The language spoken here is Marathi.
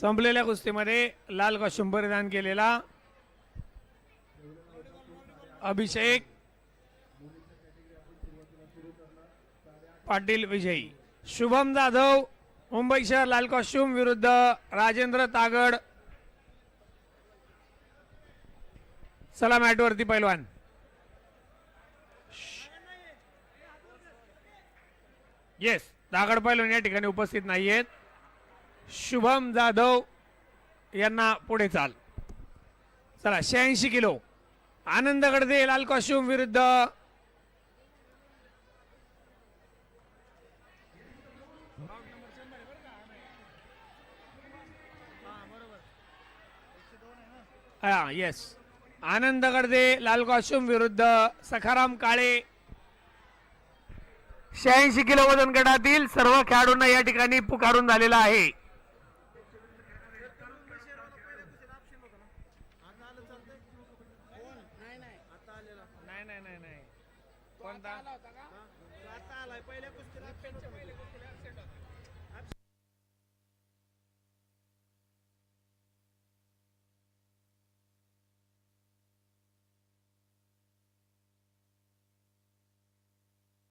संपलेल्या कुस्तीमध्ये लाल कॉस्ट्युम परिधान केलेला अभिषेक पाटील विजयी. शुभम जाधव मुंबई शहर लाल कॉस्ट्युम विरुद्ध राजेंद्र तागड. चला मॅटवरती पैलवान. येस तागड पैलवान या ठिकाणी उपस्थित नाहीयेत. शुभम जाधव यांना पुढे चाल. चला शहाऐंशी किलो. आनंद गडदे लाल कॉस्ट्युम विरुद्ध. हा येस आनंद गडदे लाल कॉस्ट्युम विरुद्ध. सखाराम काळे. शहाऐंशी किलो वजन गटातील सर्व खेळाडूंना या ठिकाणी पुकारून झालेला आहे. नाही नाही नाही नाही. कोणता?